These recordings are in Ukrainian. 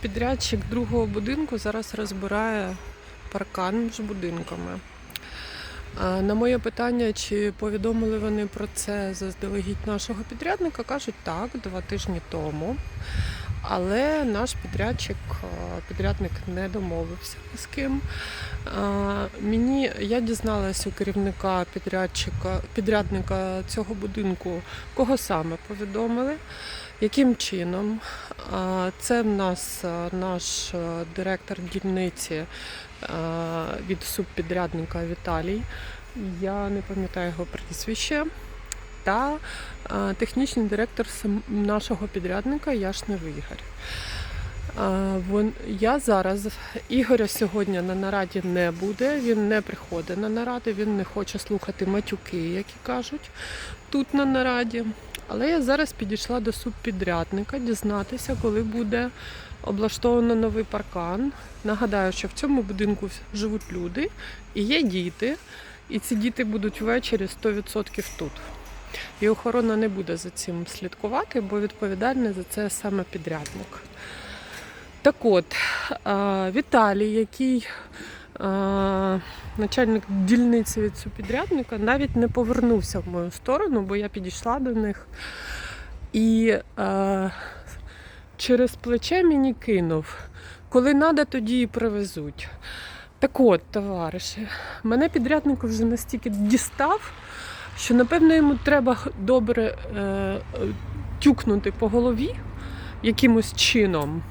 Підрядчик другого будинку зараз розбирає паркан між будинками. На моє питання, чи повідомили вони про це заздалегідь нашого підрядника, кажуть так, два тижні тому. Але наш підрядчик, підрядник не домовився з ким. Мені я дізналась у керівника підрядчика, підрядника цього будинку, кого саме повідомили, яким чином. Це в нас наш директор дільниці від субпідрядника Віталій. Я не пам'ятаю його прізвище. Та технічний директор нашого підрядника Яшнев Ігор. Я зараз Ігоря сьогодні на нараді не буде, він не приходить на наради, він не хоче слухати матюки, які кажуть тут на нараді. Але я зараз підійшла до субпідрядника дізнатися, коли буде облаштовано новий паркан. Нагадаю, що в цьому будинку живуть люди і є діти, і ці діти будуть ввечері 100% тут. І охорона не буде за цим слідкувати, бо відповідальний за це саме підрядник. Так от, Віталій, який начальник дільниці від субпідрядника, навіть не повернувся в мою сторону, бо я підійшла до них і через плече мені кинув. Коли треба, тоді і привезуть. Так от, товариші, мене підрядник вже настільки дістав, що напевно йому треба добре е, тюкнути по голові якимось чином.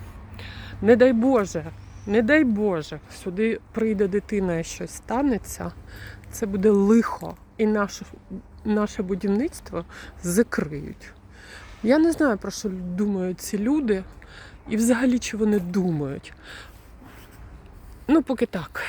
Не дай Боже, не дай Боже, сюди прийде дитина і щось станеться, це буде лихо, і наше, наше будівництво закриють. Я не знаю, про що думають ці люди, і взагалі чи вони думають. Ну, поки так.